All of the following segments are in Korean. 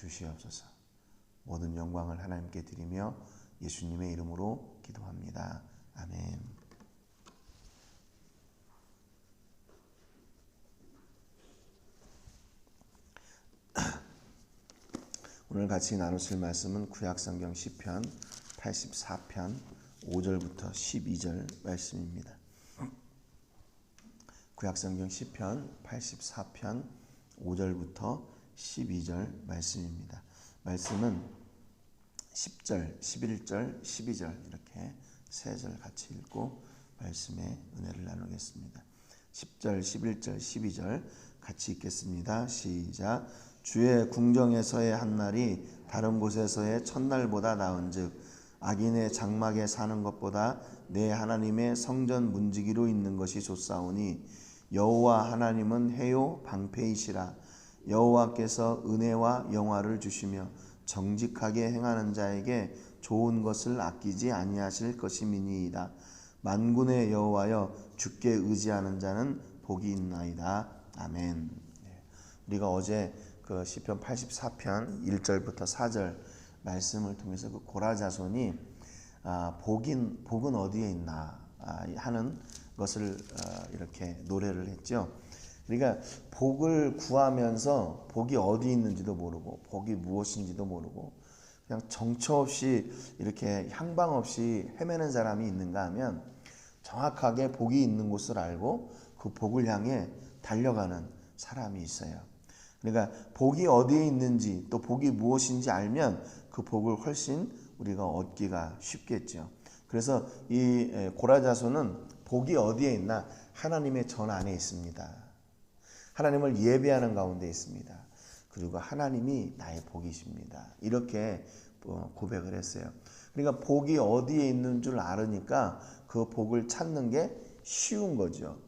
주시옵소서. 모든 영광을 하나님께 드리며 예수님의 이름으로 기도합니다. 아멘. 오늘 같이 나누실 말씀은 구약성경 시편 84편 5절부터 12절 말씀입니다. 구약성경 시편 84편 5절부터 12절 말씀입니다. 말씀은 10절, 11절, 12절 이렇게 세 절 같이 읽고 말씀의 은혜를 나누겠습니다. 10절, 11절, 12절 같이 읽겠습니다. 시작. 주의 궁정에서의 한 날이 다른 곳에서의 첫날보다 나은즉 악인의 장막에 사는 것보다 내 하나님의 성전 문지기로 있는 것이 좋사오니 여호와 하나님은 해요 방패이시라 여호와께서 은혜와 영화를 주시며 정직하게 행하는 자에게 좋은 것을 아끼지 아니하실 것임이니이다. 만군의 여호와여 주께 의지하는 자는 복이 있나이다. 아멘. 네. 우리가 어제 그 시편 84편 1절부터 4절 말씀을 통해서 그 고라 자손이 아, 복인 복은 어디에 있나 아, 하는 것을 어, 이렇게 노래를 했죠. 그러니까 복을 구하면서 복이 어디 있는지도 모르고 복이 무엇인지도 모르고 그냥 정처 없이 이렇게 향방 없이 헤매는 사람이 있는가 하면 정확하게 복이 있는 곳을 알고 그 복을 향해 달려가는 사람이 있어요. 그러니까 복이 어디에 있는지 또 복이 무엇인지 알면 그 복을 훨씬 우리가 얻기가 쉽겠죠. 그래서 이 고라자손은 복이 어디에 있나 하나님의 전 안에 있습니다. 하나님을 예배하는 가운데 있습니다. 그리고 하나님이 나의 복이십니다. 이렇게 어, 고백을 했어요. 그러니까 복이 어디에 있는 줄 알으니까 그 복을 찾는 게 쉬운 거죠.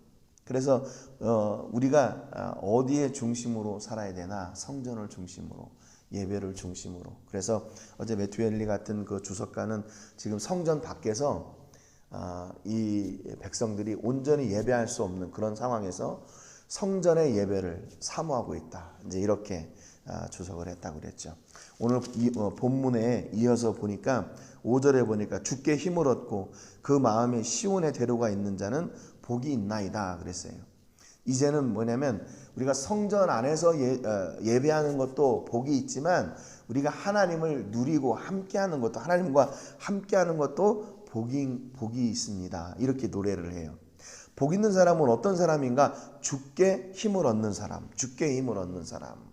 그래서 어, 우리가 아, 어디에 중심으로 살아야 되나 성전을 중심으로 예배를 중심으로 그래서 어제 매튜엘리 같은 그 주석가는 지금 성전 밖에서 아, 이 백성들이 온전히 예배할 수 없는 그런 상황에서 성전의 예배를 사모하고 있다. 이제 이렇게 아, 주석을 했다고 그랬죠. 오늘 어, 본문에 이어서 보니까 5절에 보니까 주께 힘을 얻고 그 마음에 시온의 대로가 있는 자는 복이 있나이다 그랬어요. 이제는 뭐냐면 우리가 성전 안에서 예, 어, 예배하는 것도 복이 있지만 우리가 하나님을 누리고 함께하는 것도 하나님과 함께하는 것도 복이 복이 있습니다. 이렇게 노래를 해요. 복 있는 사람은 어떤 사람인가? 주께 힘을 얻는 사람, 주께 힘을 얻는 사람.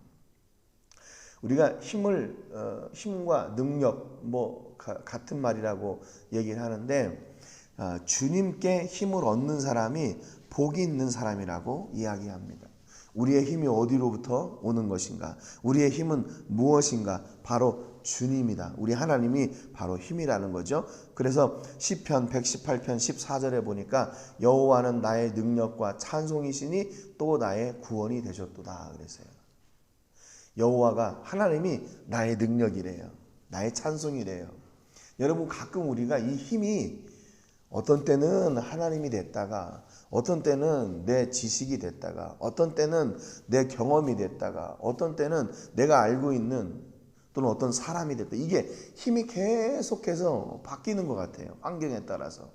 우리가 힘을 어, 힘과 능력 뭐 가, 같은 말이라고 얘기를 하는데 어, 주님께 힘을 얻는 사람이 복이 있는 사람이라고 이야기합니다. 우리의 힘이 어디로부터 오는 것인가? 우리의 힘은 무엇인가? 바로 주님이다. 우리 하나님이 바로 힘이라는 거죠. 그래서 시편 118편 14절에 보니까 여호와는 나의 능력과 찬송이시니 또 나의 구원이 되셨도다 그랬어요. 여호와가 하나님이 나의 능력이래요. 나의 찬송이래요. 여러분 가끔 우리가 이 힘이 어떤 때는 하나님이 됐다가 어떤 때는 내 지식이 됐다가 어떤 때는 내 경험이 됐다가 어떤 때는 내가 알고 있는 또는 어떤 사람이 됐다. 이게 힘이 계속해서 바뀌는 것 같아요. 환경에 따라서.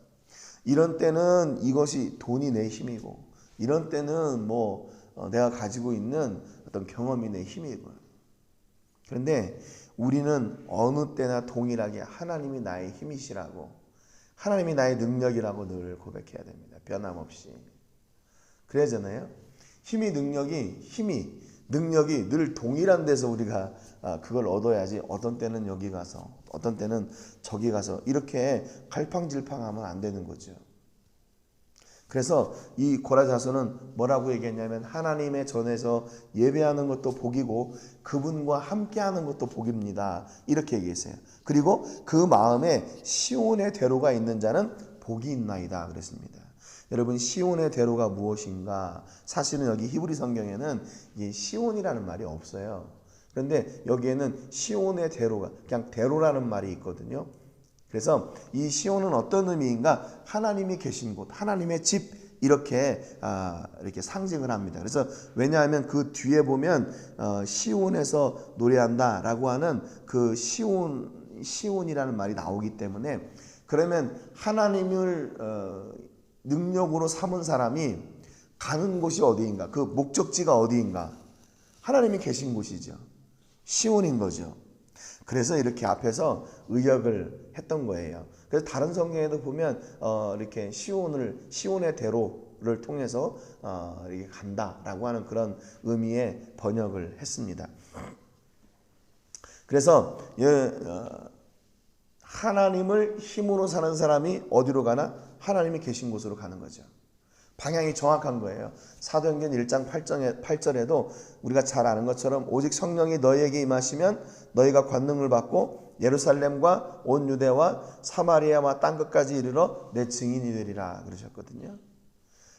이런 때는 이것이 돈이 내 힘이고 이런 때는 뭐 어, 내가 가지고 있는 어떤 경험이 내 힘이고 그런데 우리는 어느 때나 동일하게 하나님이 나의 힘이시라고 하나님이 나의 능력이라고 늘 고백해야 됩니다. 변함없이. 그래야잖아요. 힘이 능력이 힘이 능력이 늘 동일한 데서 우리가 아, 그걸 얻어야지 어떤 때는 여기 가서 어떤 때는 저기 가서 이렇게 갈팡질팡하면 안 되는 거죠. 그래서 이 고라자서는 뭐라고 얘기했냐면 하나님의 전에서 예배하는 것도 복이고 그분과 함께하는 것도 복입니다. 이렇게 얘기했어요. 그리고 그 마음에 시온의 대로가 있는 자는 복이 있나이다 그랬습니다. 여러분 시온의 대로가 무엇인가? 사실은 여기 히브리 성경에는 이 시온이라는 말이 없어요. 그런데 여기에는 시온의 대로가 그냥 대로라는 말이 있거든요. 그래서 이 시온은 어떤 의미인가? 하나님이 계신 곳, 하나님의 집 이렇게 아, 이렇게 상징을 합니다. 그래서 왜냐하면 그 뒤에 보면 어, 시온에서 노래한다라고 하는 그 시온 시온이라는 말이 나오기 때문에 그러면 하나님을 어, 능력으로 삼은 사람이 가는 곳이 어디인가? 그 목적지가 어디인가? 하나님이 계신 곳이죠. 시온인 거죠. 그래서 이렇게 앞에서 의역을 했던 거예요. 그래서 다른 성경에도 보면 어, 이렇게 시온을 시온의 대로를 통해서 어, 이렇게 간다라고 하는 그런 의미의 번역을 했습니다. 그래서 예, 어, 하나님을 힘으로 사는 사람이 어디로 가나? 하나님이 계신 곳으로 가는 거죠. 방향이 정확한 거예요. 사도행전 1장 8절에, 8절에도 우리가 잘 아는 것처럼 오직 성령이 너희에게 임하시면 너희가 권능을 받고 예루살렘과 온 유대와 사마리아와 땅 끝까지 이르러 내 증인이 되리라 그러셨거든요.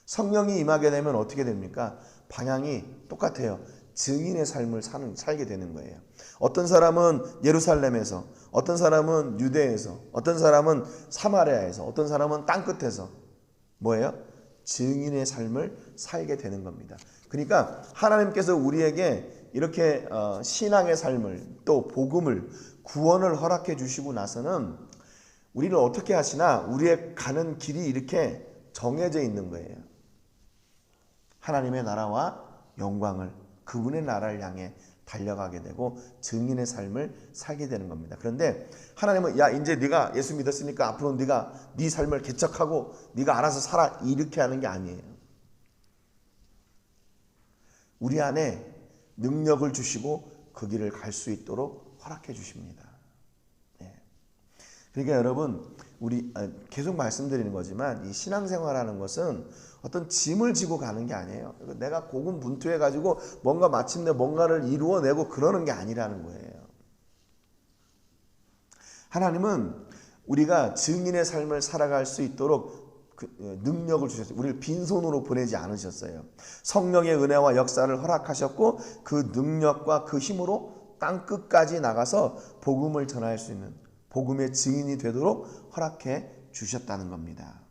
성령이 임하게 되면 어떻게 됩니까? 방향이 똑같아요. 증인의 삶을 사는, 살게 되는 거예요. 어떤 사람은 예루살렘에서, 어떤 사람은 유대에서, 어떤 사람은 사마리아에서, 어떤 사람은 땅 끝에서 뭐예요? 증인의 삶을 살게 되는 겁니다. 그러니까 하나님께서 우리에게 이렇게 어, 신앙의 삶을 또 복음을 구원을 허락해 주시고 나서는 우리를 어떻게 하시나 우리의 가는 길이 이렇게 정해져 있는 거예요. 하나님의 나라와 영광을 그분의 나라를 향해 달려가게 되고 증인의 삶을 살게 되는 겁니다. 그런데 하나님은 야 이제 네가 예수 믿었으니까 앞으로 네가 네 삶을 개척하고 네가 알아서 살아 이렇게 하는 게 아니에요. 우리 안에 능력을 주시고 그 길을 갈 수 있도록 허락해 주십니다. 예. 그러니까 여러분 우리 아, 계속 말씀드리는 거지만 이 신앙생활하는 것은 어떤 짐을 지고 가는 게 아니에요. 내가 고군분투해 가지고 뭔가 마침내 뭔가를 이루어내고 그러는 게 아니라는 거예요. 하나님은 우리가 증인의 삶을 살아갈 수 있도록 그 능력을 주셨어요. 우리를 빈손으로 보내지 않으셨어요. 성령의 은혜와 역사를 허락하셨고 그 능력과 그 힘으로 땅 끝까지 나가서 복음을 전할 수 있는 복음의 증인이 되도록 허락해 주셨다는 겁니다.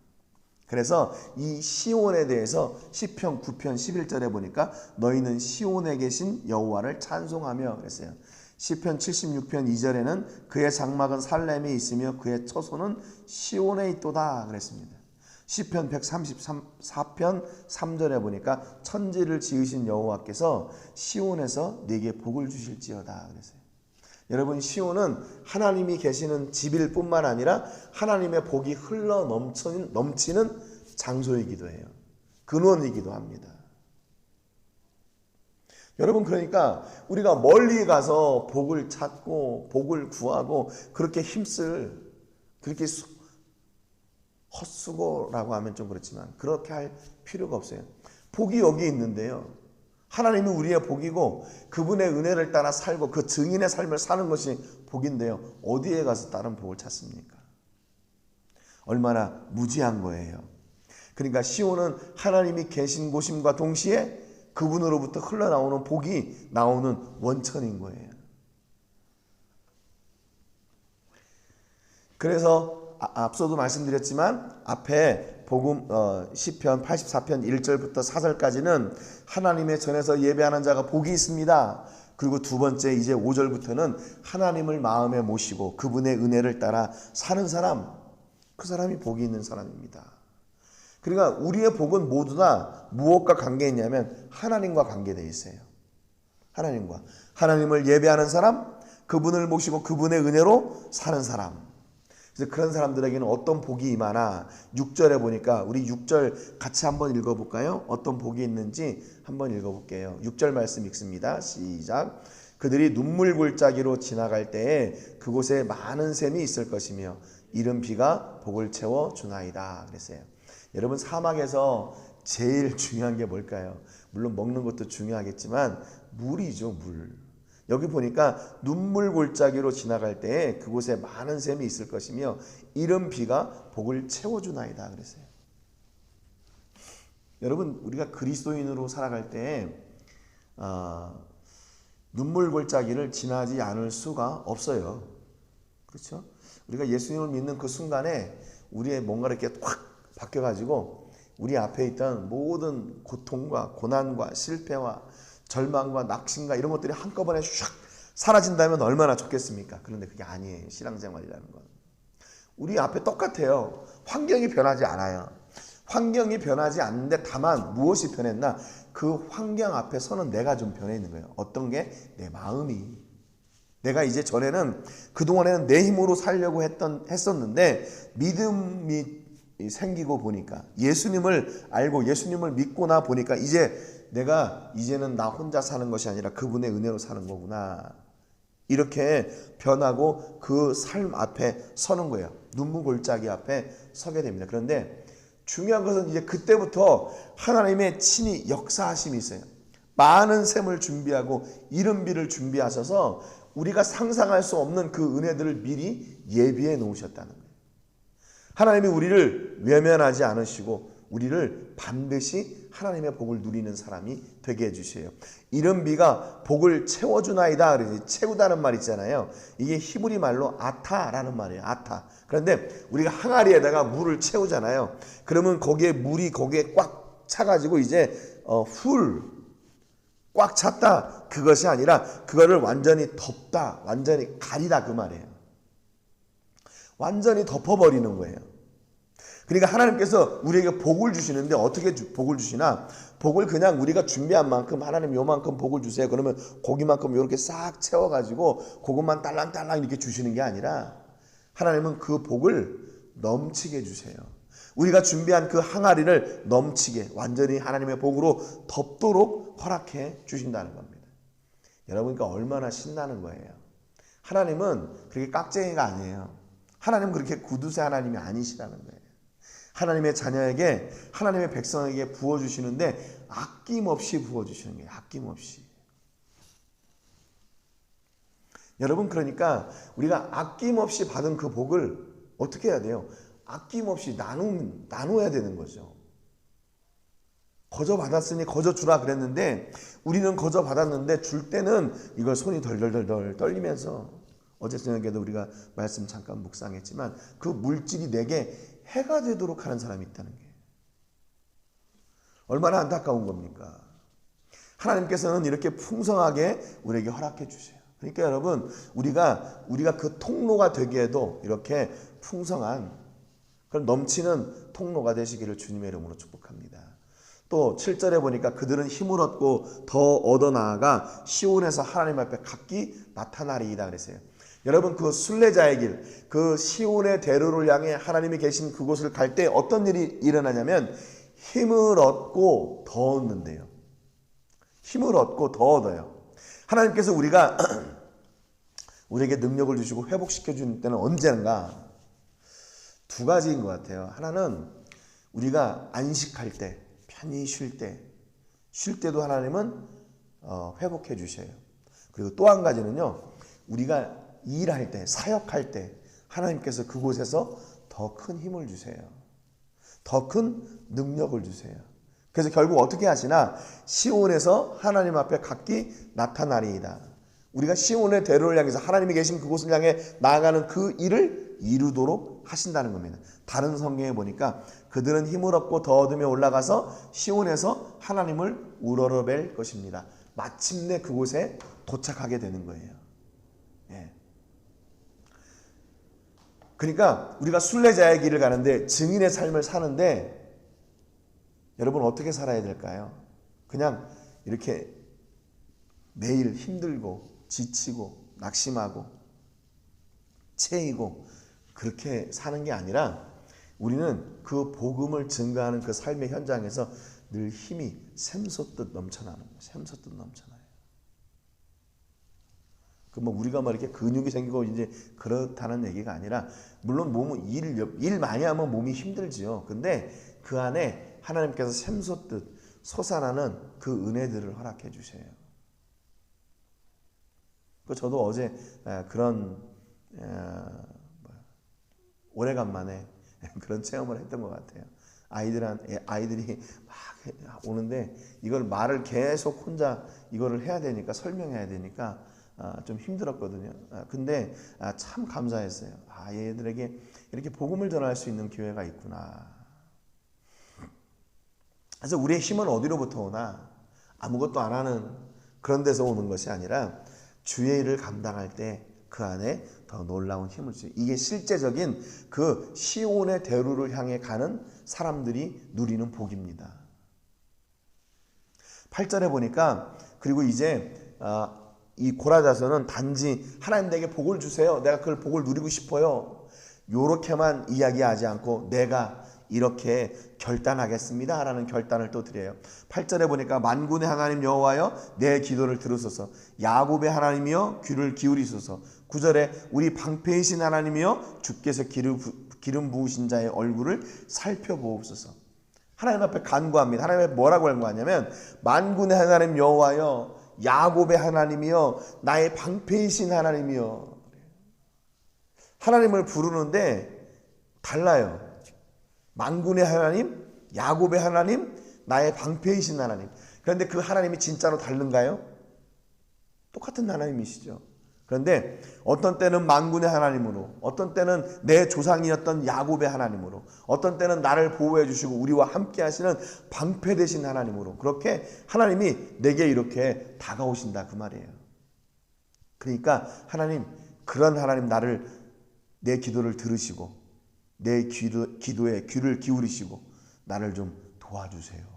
그래서 이 시온에 대해서 시편 9편 11절에 보니까 너희는 시온에 계신 여호와를 찬송하며 그랬어요. 시편 76편 2절에는 그의 장막은 살렘에 있으며 그의 처소는 시온에 있도다 그랬습니다. 시편 134편 3절에 보니까 천지를 지으신 여호와께서 시온에서 네게 복을 주실지어다 그랬어요. 여러분 시온은 하나님이 계시는 집일 뿐만 아니라 하나님의 복이 흘러 넘치는, 넘치는 장소이기도 해요. 근원이기도 합니다. 여러분 그러니까 우리가 멀리 가서 복을 찾고 복을 구하고 그렇게 힘쓸 그렇게 수, 헛수고라고 하면 좀 그렇지만 그렇게 할 필요가 없어요. 복이 여기 있는데요. 하나님이 우리의 복이고 그분의 은혜를 따라 살고 그 증인의 삶을 사는 것이 복인데요. 어디에 가서 다른 복을 찾습니까? 얼마나 무지한 거예요. 그러니까 시온은 하나님이 계신 곳임과 동시에 그분으로부터 흘러나오는 복이 나오는 원천인 거예요. 그래서 아, 앞서도 말씀드렸지만 앞에 복음 어, 시편 84편 1절부터 4절까지는 하나님의 전에서 예배하는 자가 복이 있습니다. 그리고 두 번째 이제 5절부터는 하나님을 마음에 모시고 그분의 은혜를 따라 사는 사람 그 사람이 복이 있는 사람입니다. 그러니까 우리의 복은 모두 다 무엇과 관계 있냐면 하나님과 관계되어 있어요. 하나님과 하나님을 예배하는 사람, 그분을 모시고 그분의 은혜로 사는 사람. 그래서 그런 사람들에게는 어떤 복이 임하나 6절에 보니까 우리 6절 같이 한번 읽어볼까요? 어떤 복이 있는지 한번 읽어볼게요. 6절 말씀 읽습니다. 시작. 그들이 눈물 골짜기로 지나갈 때에 그곳에 많은 샘이 있을 것이며 이른 비가 복을 채워 주나이다. 그랬어요. 여러분 사막에서 제일 중요한 게 뭘까요? 물론 먹는 것도 중요하겠지만 물이죠, 물. 여기 보니까 눈물 골짜기로 지나갈 때에 그곳에 많은 샘이 있을 것이며 이른 비가 복을 채워주나이다 그랬어요. 여러분 우리가 그리스도인으로 살아갈 때 어, 눈물 골짜기를 지나지 않을 수가 없어요. 그렇죠? 우리가 예수님을 믿는 그 순간에 우리의 뭔가 이렇게 확 바뀌어가지고 우리 앞에 있던 모든 고통과 고난과 실패와 절망과 낙심과 이런 것들이 한꺼번에 샥 사라진다면 얼마나 좋겠습니까? 그런데 그게 아니에요. 신앙생활이라는 건. 우리 앞에 똑같아요. 환경이 변하지 않아요. 환경이 변하지 않는데 다만 무엇이 변했나? 그 환경 앞에 서는 내가 좀 변해 있는 거예요. 어떤 게? 내 마음이. 내가 이제 전에는 그동안에는 내 힘으로 살려고 했던 했었는데 믿음이 생기고 보니까 예수님을 알고 예수님을 믿고 나 보니까 이제 내가 이제는 나 혼자 사는 것이 아니라 그분의 은혜로 사는 거구나. 이렇게 변하고 그 삶 앞에 서는 거예요. 눈물 골짜기 앞에 서게 됩니다. 그런데 중요한 것은 이제 그때부터 하나님의 친히 역사하심이 있어요. 많은 샘을 준비하고 이른비를 준비하셔서 우리가 상상할 수 없는 그 은혜들을 미리 예비해 놓으셨다는 거예요. 하나님이 우리를 외면하지 않으시고 우리를 반드시 하나님의 복을 누리는 사람이 되게 해주세요. 이런 비가 복을 채워주나이다. 그러지 채우다는 말 있잖아요. 이게 히브리 말로 아타라는 말이에요. 아타. 그런데 우리가 항아리에다가 물을 채우잖아요. 그러면 거기에 물이 거기에 꽉 차가지고 이제 어, 훌 꽉 찼다 그것이 아니라 그거를 완전히 덮다 완전히 가리다 그 말이에요. 완전히 덮어버리는 거예요. 그러니까 하나님께서 우리에게 복을 주시는데 어떻게 주, 복을 주시나? 복을 그냥 우리가 준비한 만큼 하나님 요만큼 복을 주세요. 그러면 고기만큼 이렇게 싹 채워가지고 그것만 딸랑딸랑 이렇게 주시는 게 아니라 하나님은 그 복을 넘치게 주세요. 우리가 준비한 그 항아리를 넘치게 완전히 하나님의 복으로 덮도록 허락해 주신다는 겁니다. 여러분과 얼마나 신나는 거예요. 하나님은 그렇게 깍쟁이가 아니에요. 하나님은 그렇게 구두쇠 하나님이 아니시라는 거예요. 하나님의 자녀에게 하나님의 백성에게 부어 주시는데 아낌없이 부어 주시는 거예요. 아낌없이. 여러분 그러니까 우리가 아낌없이 받은 그 복을 어떻게 해야 돼요? 아낌없이 나누 나눠야 되는 거죠. 거저 받았으니 거저 주라 그랬는데 우리는 거저 받았는데 줄 때는 이걸 손이 덜덜덜덜 떨리면서 어제 저녁에도 우리가 말씀 잠깐 묵상했지만 그 물질이 내게 해가 되도록 하는 사람이 있다는 게 얼마나 안타까운 겁니까? 하나님께서는 이렇게 풍성하게 우리에게 허락해 주세요. 그러니까 여러분 우리가 우리가 그 통로가 되기에도 이렇게 풍성한 그런 넘치는 통로가 되시기를 주님의 이름으로 축복합니다. 또 7절에 보니까 그들은 힘을 얻고 더 얻어 나아가 시온에서 하나님 앞에 각기 나타나리이다 그랬어요. 여러분 그 순례자의 길, 그 시온의 대로를 향해 하나님이 계신 그곳을 갈 때 어떤 일이 일어나냐면 힘을 얻고 더 얻는데요. 힘을 얻고 더 얻어요. 하나님께서 우리가 우리에게 능력을 주시고 회복시켜 주는 때는 언젠가 두 가지인 것 같아요. 하나는 우리가 안식할 때, 편히 쉴 때, 쉴 때도 하나님은 어, 회복해 주셔요. 그리고 또 한 가지는요, 우리가 일할 때, 사역할 때, 하나님께서 그곳에서 더 큰 힘을 주세요. 더 큰 능력을 주세요. 그래서 결국 어떻게 하시나? 시온에서 하나님 앞에 각기 나타나리이다. 우리가 시온의 대로를 향해서 하나님이 계신 그곳을 향해 나아가는 그 일을 이루도록 하신다는 겁니다. 다른 성경에 보니까 그들은 힘을 얻고 더 얻으며 올라가서 시온에서 하나님을 우러러뵐 것입니다. 마침내 그곳에 도착하게 되는 거예요. 그러니까 우리가 순례자의 길을 가는데 증인의 삶을 사는데 여러분 어떻게 살아야 될까요? 그냥 이렇게 매일 힘들고 지치고 낙심하고 채이고 그렇게 사는 게 아니라 우리는 그 복음을 증가하는 그 삶의 현장에서 늘 힘이 샘솟듯 넘쳐나는 거예요. 샘솟듯 넘쳐나요. 그뭐 우리가 뭐 이렇게 근육이 생기고 이제 그렇다는 얘기가 아니라 물론 몸은 일, 일 많이 하면 몸이 힘들지요. 근데 그 안에 하나님께서 샘솟듯 솟아나는 그 은혜들을 허락해 주세요. 그 저도 어제 그런 오래간만에 그런 체험을 했던 것 같아요. 아이들한 아이들이 막 오는데 이걸 말을 계속 혼자 이거를 해야 되니까 설명해야 되니까 좀 힘들었거든요. 근데 참 감사했어요. 아 얘들에게 이렇게 복음을 전할 수 있는 기회가 있구나. 그래서 우리의 힘은 어디로부터 오나? 아무것도 안 하는 그런 데서 오는 것이 아니라 주의 일을 감당할 때 그 안에 더 놀라운 힘을 주요 이게 실제적인 그 시온의 대루를 향해 가는 사람들이 누리는 복입니다. 8절에 보니까 그리고 이제 아, 이 고라자서는 단지 하나님 내게 복을 주세요. 내가 그걸 복을 누리고 싶어요. 요렇게만 이야기하지 않고 내가 이렇게 결단하겠습니다. 라는 결단을 또 드려요. 8절에 보니까 만군의 하나님 여호와여 내 기도를 들으소서. 야곱의 하나님이여 귀를 기울이소서. 9절에 우리 방패이신 하나님이여 주께서 기름, 부- 기름 부으신 자의 얼굴을 살펴보옵소서. 하나님 앞에 간구합니다. 하나님 앞에 뭐라고 간구하냐면 만군의 하나님 여호와여 야곱의 하나님이여 나의 방패이신 하나님이여 하나님을 부르는데 달라요. 만군의 하나님, 야곱의 하나님, 나의 방패이신 하나님. 그런데 그 하나님이 진짜로 다른가요? 똑같은 하나님이시죠. 그런데 어떤 때는 만군의 하나님으로, 어떤 때는 내 조상이었던 야곱의 하나님으로, 어떤 때는 나를 보호해 주시고 우리와 함께 하시는 방패 되신 하나님으로 그렇게 하나님이 내게 이렇게 다가오신다 그 말이에요. 그러니까 하나님 그런 하나님 나를 내 기도를 들으시고 내 기도, 기도에 귀를 기울이시고 나를 좀 도와주세요.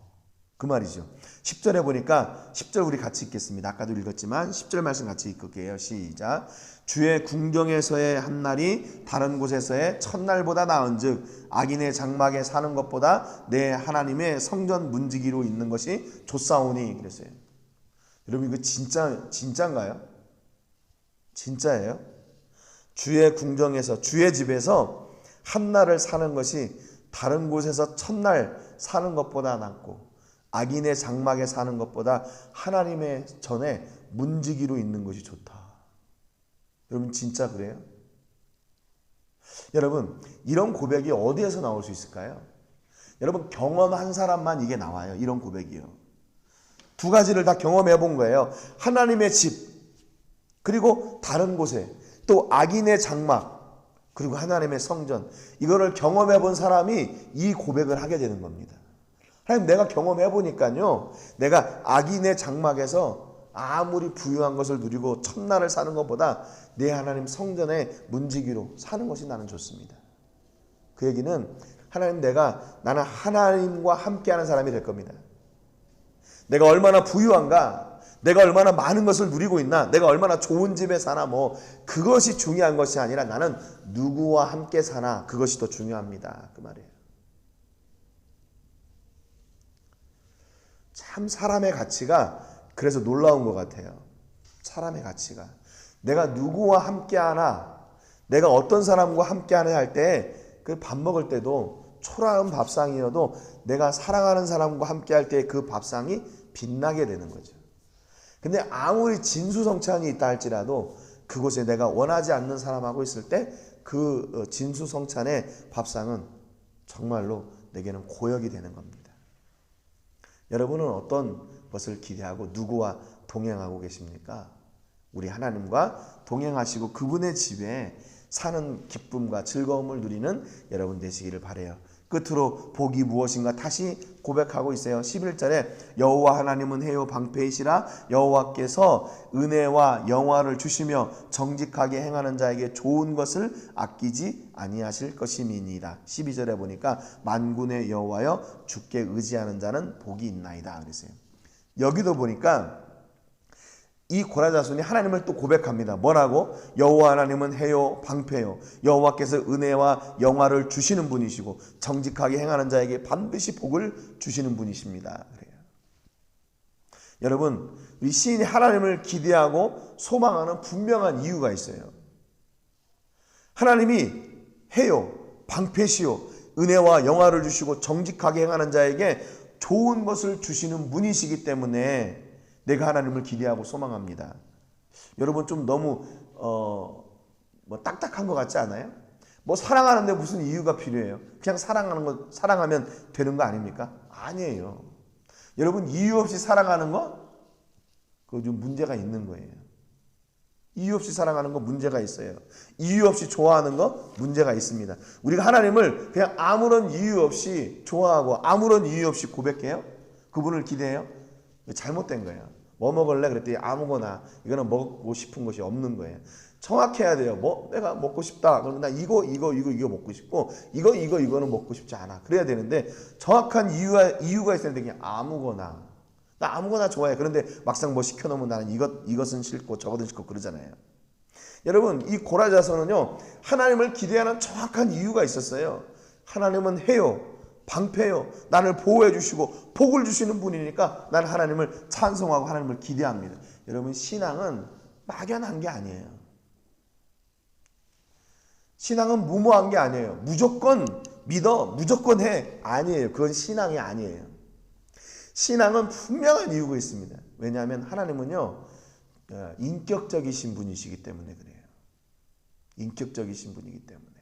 그 말이죠. 10절에 보니까 10절 우리 같이 읽겠습니다. 아까도 읽었지만 10절 말씀 같이 읽을게요. 시작. 주의 궁정에서의 한 날이 다른 곳에서의 첫날보다 나은즉 악인의 장막에 사는 것보다 내 하나님의 성전 문지기로 있는 것이 좋사오니 그랬어요. 여러분 이거 진짜 진짜인가요? 진짜예요? 주의 궁정에서 주의 집에서 한 날을 사는 것이 다른 곳에서 첫날 사는 것보다 낫고 악인의 장막에 사는 것보다 하나님의 전에 문지기로 있는 것이 좋다. 여러분 진짜 그래요? 여러분 이런 고백이 어디에서 나올 수 있을까요? 여러분 경험한 사람만 이게 나와요. 이런 고백이요. 두 가지를 다 경험해 본 거예요. 하나님의 집 그리고 다른 곳에 또 악인의 장막 그리고 하나님의 성전 이거를 경험해 본 사람이 이 고백을 하게 되는 겁니다. 하나님 내가 경험해 보니까요. 내가 악인의 장막에서 아무리 부유한 것을 누리고 첫날을 사는 것보다 내 하나님 성전의 문지기로 사는 것이 나는 좋습니다. 그 얘기는 하나님 내가 나는 하나님과 함께하는 사람이 될 겁니다. 내가 얼마나 부유한가, 내가 얼마나 많은 것을 누리고 있나, 내가 얼마나 좋은 집에 사나 뭐 그것이 중요한 것이 아니라 나는 누구와 함께 사나 그것이 더 중요합니다. 그 말이에요. 참 사람의 가치가 그래서 놀라운 것 같아요. 사람의 가치가 내가 누구와 함께 하나, 내가 어떤 사람과 함께 하나 할 때 그 밥 먹을 때도 초라한 밥상이어도 내가 사랑하는 사람과 함께 할 때 그 밥상이 빛나게 되는 거죠. 근데 아무리 진수성찬이 있다 할지라도 그곳에 내가 원하지 않는 사람하고 있을 때 그 진수성찬의 밥상은 정말로 내게는 고역이 되는 겁니다. 여러분은 어떤 것을 기대하고 누구와 동행하고 계십니까? 우리 하나님과 동행하시고 그분의 집에 사는 기쁨과 즐거움을 누리는 여러분 되시기를 바래요. 끝으로 복이 무엇인가 다시 고백하고 있어요. 11절에 여호와 하나님은 해요 방패이시라 여호와께서 은혜와 영화를 주시며 정직하게 행하는 자에게 좋은 것을 아끼지 아니하실 것임이니이다. 12절에 보니까 만군의 여호와여 주께 의지하는 자는 복이 있나이다 그랬어요. 여기도 보니까 이 고라 자손이 하나님을 또 고백합니다. 뭐라고? 여호와 하나님은 해요 방패요. 여호와께서 은혜와 영화를 주시는 분이시고 정직하게 행하는 자에게 반드시 복을 주시는 분이십니다. 그래요. 여러분, 우리 시인이 하나님을 기대하고 소망하는 분명한 이유가 있어요. 하나님이 해요 방패시요 은혜와 영화를 주시고 정직하게 행하는 자에게 좋은 것을 주시는 분이시기 때문에 내가 하나님을 기대하고 소망합니다. 여러분 좀 너무 어 뭐 딱딱한 것 같지 않아요? 뭐 사랑하는데 무슨 이유가 필요해요? 그냥 사랑하는 거 사랑하면 되는 거 아닙니까? 아니에요. 여러분 이유 없이 사랑하는 거 그거 좀 문제가 있는 거예요. 이유 없이 사랑하는 거 문제가 있어요. 이유 없이 좋아하는 거 문제가 있습니다. 우리가 하나님을 그냥 아무런 이유 없이 좋아하고 아무런 이유 없이 고백해요? 그분을 기대해요? 잘못된 거예요. 뭐 먹을래? 그랬더니 아무거나 이거는 먹고 싶은 것이 없는 거예요. 정확해야 돼요. 뭐 내가 먹고 싶다. 그러면 나 이거 이거 이거 이거 먹고 싶고 이거 이거 이거는 먹고 싶지 않아. 그래야 되는데 정확한 이유가 이유가 있어야 되는 게 아무거나 나 아무거나 좋아해. 그런데 막상 뭐 시켜놓으면 나는 이것 이것은 싫고 저것은 싫고 그러잖아요. 여러분 이 고라자서는요 하나님을 기대하는 정확한 이유가 있었어요. 하나님은 해요. 방패요. 나를 보호해 주시고 복을 주시는 분이니까 나는 하나님을 찬송하고 하나님을 기대합니다. 여러분 신앙은 막연한 게 아니에요. 신앙은 무모한 게 아니에요. 무조건 믿어, 무조건 해 아니에요. 그건 신앙이 아니에요. 신앙은 분명한 이유가 있습니다. 왜냐하면 하나님은요 어, 인격적이신 분이시기 때문에 그래요. 인격적이신 분이기 때문에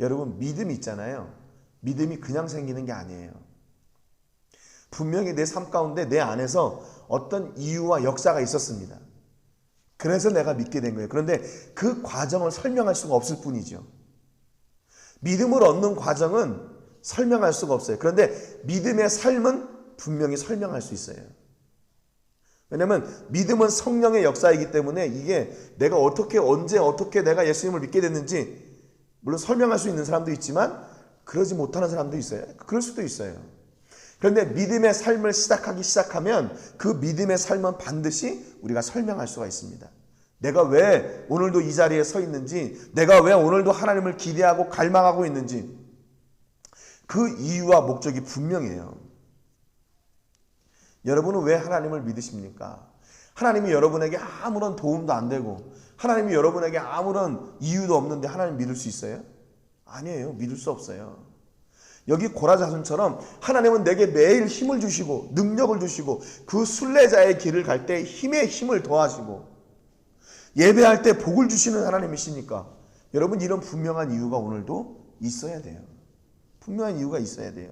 여러분 믿음 있잖아요. 믿음이 그냥 생기는 게 아니에요. 분명히 내 삶 가운데 내 안에서 어떤 이유와 역사가 있었습니다. 그래서 내가 믿게 된 거예요. 그런데 그 과정을 설명할 수가 없을 뿐이죠. 믿음을 얻는 과정은 설명할 수가 없어요. 그런데 믿음의 삶은 분명히 설명할 수 있어요. 왜냐하면 믿음은 성령의 역사이기 때문에 이게 내가 어떻게 언제 어떻게 내가 예수님을 믿게 됐는지 물론 설명할 수 있는 사람도 있지만 그러지 못하는 사람도 있어요. 그럴 수도 있어요. 그런데 믿음의 삶을 시작하기 시작하면 그 믿음의 삶은 반드시 우리가 설명할 수가 있습니다. 내가 왜 오늘도 이 자리에 서 있는지, 내가 왜 오늘도 하나님을 기대하고 갈망하고 있는지, 그 이유와 목적이 분명해요. 여러분은 왜 하나님을 믿으십니까? 하나님이 여러분에게 아무런 도움도 안 되고, 하나님이 여러분에게 아무런 이유도 없는데 하나님 믿을 수 있어요? 아니에요. 믿을 수 없어요. 여기 고라자손처럼 하나님은 내게 매일 힘을 주시고 능력을 주시고 그 순례자의 길을 갈 때 힘에 힘을 더하시고 예배할 때 복을 주시는 하나님이시니까 여러분 이런 분명한 이유가 오늘도 있어야 돼요. 분명한 이유가 있어야 돼요.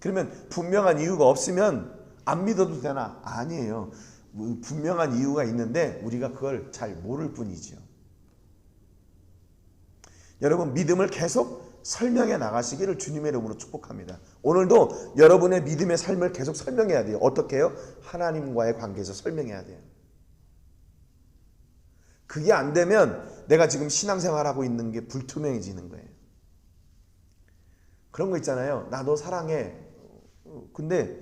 그러면 분명한 이유가 없으면 안 믿어도 되나? 아니에요. 분명한 이유가 있는데 우리가 그걸 잘 모를 뿐이죠. 여러분 믿음을 계속 설명해 나가시기를 주님의 이름으로 축복합니다. 오늘도 여러분의 믿음의 삶을 계속 설명해야 돼요. 어떻게 해요? 하나님과의 관계에서 설명해야 돼요. 그게 안 되면 내가 지금 신앙생활하고 있는 게 불투명해지는 거예요. 그런 거 있잖아요. 나 너 사랑해. 근데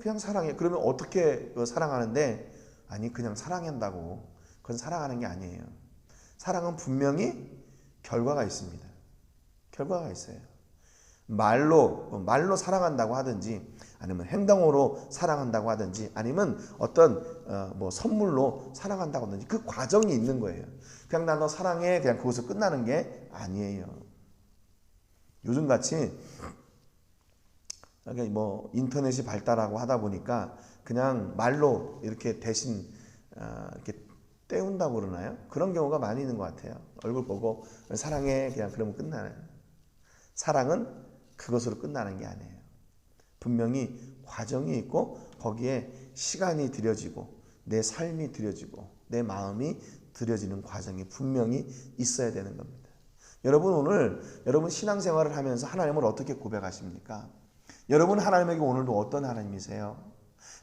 그냥 사랑해. 그러면 어떻게 사랑하는데? 아니 그냥 사랑한다고. 그건 사랑하는 게 아니에요. 사랑은 분명히 결과가 있습니다. 결과가 있어요. 말로 말로 사랑한다고 하든지 아니면 행동으로 사랑한다고 하든지 아니면 어떤 어, 뭐 선물로 사랑한다고 하든지 그 과정이 있는 거예요. 그냥 나 너 사랑해 그냥 그것을 끝나는 게 아니에요. 요즘 같이 뭐 인터넷이 발달하고 하다 보니까 그냥 말로 이렇게 대신 어, 이렇게 때운다고 그러나요? 그런 경우가 많이 있는 것 같아요. 얼굴 보고 사랑해 그냥 그러면 끝나요. 사랑은 그것으로 끝나는 게 아니에요. 분명히 과정이 있고 거기에 시간이 들여지고 내 삶이 들여지고 내 마음이 들여지는 과정이 분명히 있어야 되는 겁니다. 여러분 오늘 여러분 신앙생활을 하면서 하나님을 어떻게 고백하십니까? 여러분 하나님에게 오늘도 어떤 하나님이세요?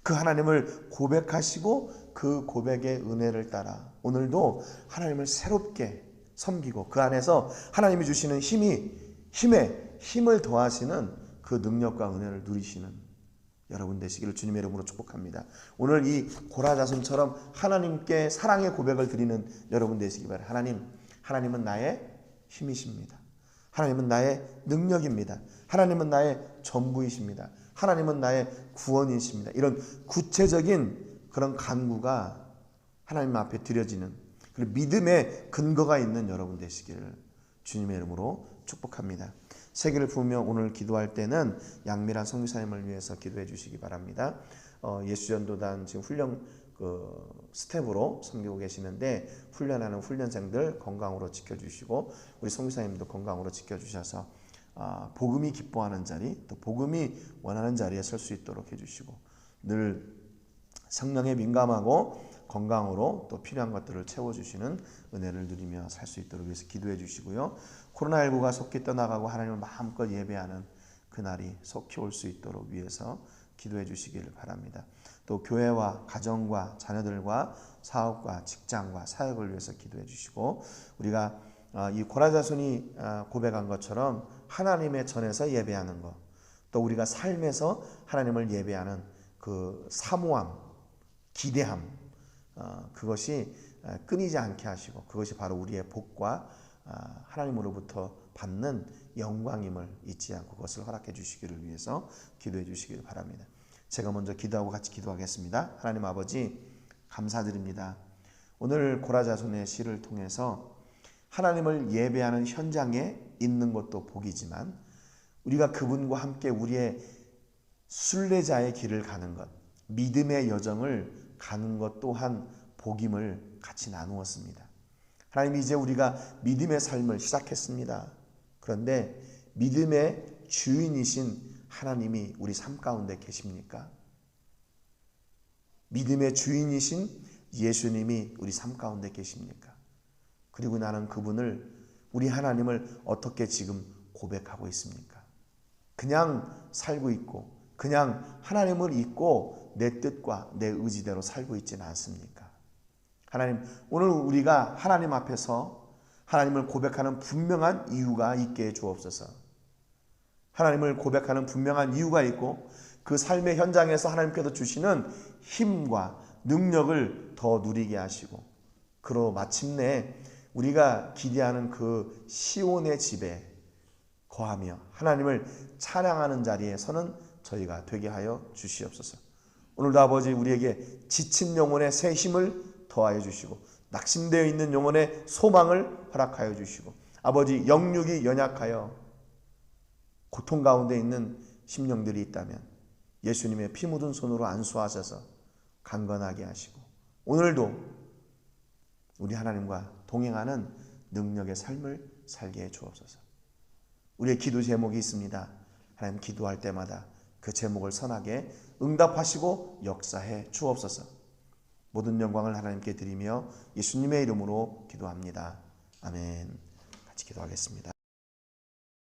그 하나님을 고백하시고 그 고백의 은혜를 따라 오늘도 하나님을 새롭게 섬기고 그 안에서 하나님이 주시는 힘이 힘에 힘을 더하시는 그 능력과 은혜를 누리시는 여러분 되시기를 주님의 이름으로 축복합니다. 오늘 이 고라자손처럼 하나님께 사랑의 고백을 드리는 여러분 되시기 바랍니다. 하나님, 하나님은 나의 힘이십니다. 하나님은 나의 능력입니다. 하나님은 나의 전부이십니다. 하나님은 나의 구원이십니다. 이런 구체적인 그런 간구가 하나님 앞에 드려지는 그리고 믿음의 근거가 있는 여러분 되시기를 주님의 이름으로 축복합니다. 세계를 부으며 오늘 기도할 때는 양밀한 성교사님을 위해서 기도해 주시기 바랍니다. 어, 예수전도단 지금 훈련 그 스텝으로 섬기고 계시는데 훈련하는 훈련생들 건강으로 지켜주시고 우리 성교사님도 건강으로 지켜주셔서 아, 복음이 기뻐하는 자리 또 복음이 원하는 자리에 설 수 있도록 해주시고 늘 성령에 민감하고 건강으로 또 필요한 것들을 채워주시는 은혜를 누리며 살 수 있도록 위해서 기도해 주시고요. 코로나19가 속히 떠나가고 하나님을 마음껏 예배하는 그날이 속히 올 수 있도록 위해서 기도해 주시기를 바랍니다. 또 교회와 가정과 자녀들과 사업과 직장과 사역을 위해서 기도해 주시고 우리가 어, 이 고라자손이 어, 고백한 것처럼 하나님의 전에서 예배하는 것, 또 우리가 삶에서 하나님을 예배하는 그 사모함, 기대함, 어, 그것이 어, 끊이지 않게 하시고 그것이 바로 우리의 복과 어, 하나님으로부터 받는 영광임을 잊지 않고 그것을 허락해 주시기를 위해서 기도해 주시기를 바랍니다. 제가 먼저 기도하고 같이 기도하겠습니다. 하나님 아버지 감사드립니다. 오늘 고라자손의 시를 통해서 하나님을 예배하는 현장에 있는 것도 복이지만 우리가 그분과 함께 우리의 순례자의 길을 가는 것, 믿음의 여정을 가는 것 또한 복임을 같이 나누었습니다. 하나님 이제 우리가 믿음의 삶을 시작했습니다. 그런데 믿음의 주인이신 하나님이 우리 삶 가운데 계십니까? 믿음의 주인이신 예수님이 우리 삶 가운데 계십니까? 그리고 나는 그분을 우리 하나님을 어떻게 지금 고백하고 있습니까? 그냥 살고 있고 그냥 하나님을 잊고 내 뜻과 내 의지대로 살고 있지는 않습니까? 하나님 오늘 우리가 하나님 앞에서 하나님을 고백하는 분명한 이유가 있게 해 주옵소서. 하나님을 고백하는 분명한 이유가 있고 그 삶의 현장에서 하나님께서 주시는 힘과 능력을 더 누리게 하시고 그로 마침내 우리가 기대하는 그 시온의 집에 거하며 하나님을 찬양하는 자리에 서는 저희가 되게 하여 주시옵소서. 오늘도 아버지 우리에게 지친 영혼의 새 힘을 더하여 주시고 낙심되어 있는 영혼의 소망을 허락하여 주시고 아버지 영육이 연약하여 고통 가운데 있는 심령들이 있다면 예수님의 피 묻은 손으로 안수하셔서 강건하게 하시고 오늘도 우리 하나님과 동행하는 능력의 삶을 살게 해 주옵소서. 우리의 기도 제목이 있습니다. 하나님 기도할 때마다 그 제목을 선하게 응답하시고 역사해 주옵소서. 모든 영광을 하나님께 드리며 예수님의 이름으로 기도합니다. 아멘. 같이 기도하겠습니다.